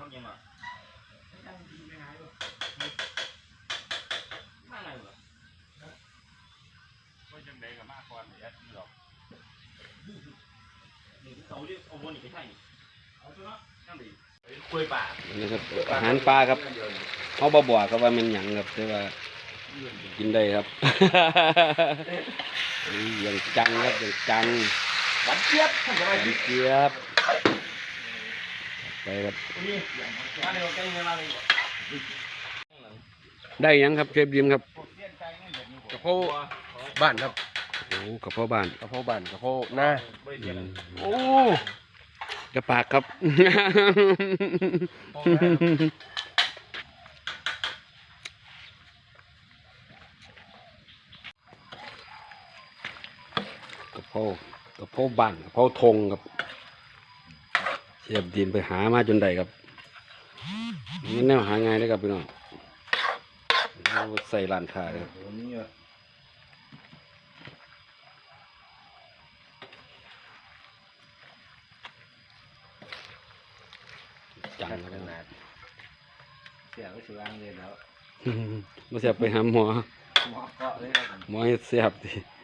เขายังอะมาไงวะว่าจังไดกับมาก่อนเดี๋ยวหรอกนี่เขาเรียกเอาวนอีกไปใช่เอาตัวละนั่นดิคุยป่านี่ครับอาหารปลาครับเขาบ่บอกครับว่ามันหยังครับแต่ว่ากินได้ครับ อย่างจังครับอย่างจังหวานเจี๊ยบท่านเจี๊ยบ ไปครับนี่มาเร็วใกล้เวลาเลยบ่ได้หยังครับเชฟยิมครับกระเพราบ้านครับโอ้กระเพาะบ้านกระเพราบ้านกระเพราหน้าอืมโอ้กระปากครับกระเพรากระเพราบ้านกระเพราทงครับ เสียบดินไปหามาจนได้ครับนี่แนวหาง่ายเลยครับพี่น้องเอาใส่ลานค้าเลยครับจังเลยนะเสียก็สิวางเลยแล้วมาเสียบไปหาหมอหมอเกาะเลยครับหมอให้เสียบดิ Play